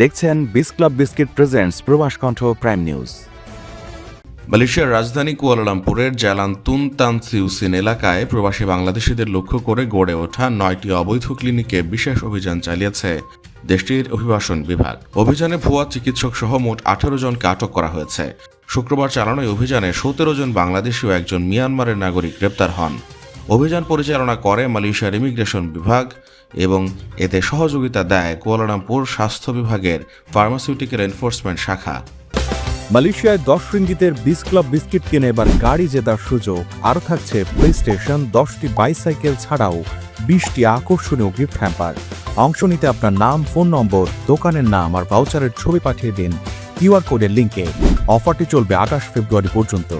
দেখছেন বিস club biscuit presents প্রবাস কণ্ঠ প্রাইম নিউজ। মালয়েশিয়ার রাজধানী কুয়ালালামপুরের জালান তুন তান সিউসিন এলাকায় প্রবাসী বাংলাদেশিদের লক্ষ্য করে গড়ে ওঠা নয়টি অবৈধ ক্লিনিকে বিশেষ অভিযান চালিয়েছে দেশটির অভিবাসন বিভাগ। অভিযানে ভুয়া চিকিৎসক সহ মোট আঠারো জনকে আটক করা হয়েছে। শুক্রবার চালানো অভিযানে সতেরো জন বাংলাদেশি ও একজন মিয়ানমারের নাগরিক গ্রেপ্তার হন। অভিযান পরিচালনা করে মালয়েশিয়ার ইমিগ্রেশন বিভাগ এবং এতে সহযোগিতা দেয় কুয়ালালামপুর স্বাস্থ্য বিভাগের ফার্মাসিউটিক্যাল এনফোর্সমেন্ট শাখা। মালয়েশিয়ায় দশ রিঙ্গিতের বিস ক্লাব বিস্কিট কিনে এবার গাড়ি জেতার সুযোগ। আরও থাকছে প্লে স্টেশন দশটি বাইসাইকেল ছাড়াও বিশটি আকর্ষণীয় গিফট হ্যাম্পার অংশ নিতে আপনার নাম ফোন নম্বর দোকানের নাম আর ভাউচারের ছবি পাঠিয়ে দিন। কিউআর কোডের লিঙ্কে অফারটি চলবে আঠাশ ফেব্রুয়ারি পর্যন্ত।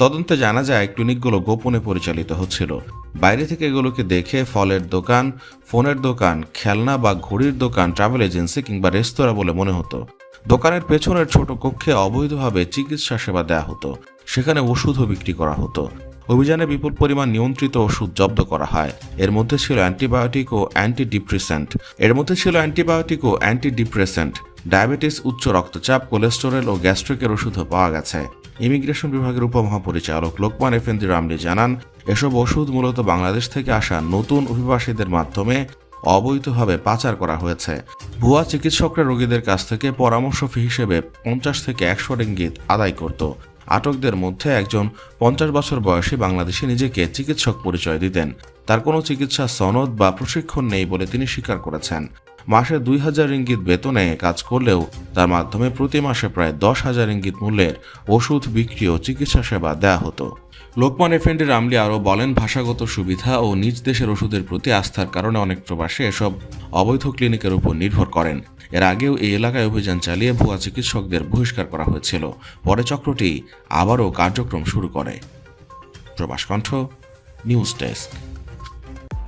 তদন্তে জানা যায়, ক্লিনিকগুলো গোপনে পরিচালিত হচ্ছিল। বাইরে থেকে এগুলোকে দেখে ফলের দোকান, ফোনের দোকান, খেলনা বা ঘড়ির দোকান, ট্রাভেল এজেন্সি কিংবা রেস্তোরাঁ বলে মনে হতো। দোকানের পেছনের ছোট কক্ষে অবৈধভাবে চিকিৎসা সেবা দেওয়া হতো। সেখানে ওষুধও বিক্রি করা হতো। অভিযানে বিপুল পরিমাণ নিয়ন্ত্রিত ওষুধ জব্দ করা হয়। এর মধ্যে ছিল অ্যান্টিবায়োটিক ও অ্যান্টি ডিপ্রেসেন্ট এর মধ্যে ছিল অ্যান্টিবায়োটিক ও অ্যান্টি ডিপ্রেসেন্ট ডায়াবেটিস, উচ্চ রক্তচাপ, কোলেস্টেরল ও গ্যাস্ট্রিকের ওষুধও পাওয়া গেছে। ইমিগ্রেশন বিভাগের উপমহাপরিচালক লোকমান এফেন্দি রামলি জানান, এসব ওষুধ মূলত বাংলাদেশ থেকে আসা নতুন অভিবাসীদের মাধ্যমে অবৈধভাবে পাচার করা হয়েছে। ভুয়া চিকিৎসকরা রোগীদের কাছ থেকে পরামর্শ ফি হিসেবে পঞ্চাশ থেকে একশো রিঙ্গিত আদায় করত। আটকদের মধ্যে একজন পঞ্চাশ বছর বয়সী বাংলাদেশি নিজেকে চিকিৎসক পরিচয় দিতেন। তার কোনো চিকিৎসা সনদ বা প্রশিক্ষণ নেই বলে তিনি স্বীকার করেছেন। মাসে দুই হাজার ইঙ্গিত বেতনে কাজ করলেও তার মাধ্যমে প্রতি মাসে প্রায় দশ হাজার ইঙ্গিত মূল্যের ওষুধ বিক্রি ও চিকিৎসা সেবা দেয়া হতো। লোকমান এফেন্ডি রামলি আরও বলেন, ভাষাগত সুবিধা ও নিজ দেশের ওষুধের প্রতি আস্থার কারণে অনেক প্রবাসী এসব অবৈধ ক্লিনিকের উপর নির্ভর করেন। এর আগেও এই এলাকায় অভিযান চালিয়ে ভুয়া চিকিৎসকদের বহিষ্কার করা হয়েছিল। পরে চক্রটি আবারও কার্যক্রম শুরু করে। Probash Kantha news desk.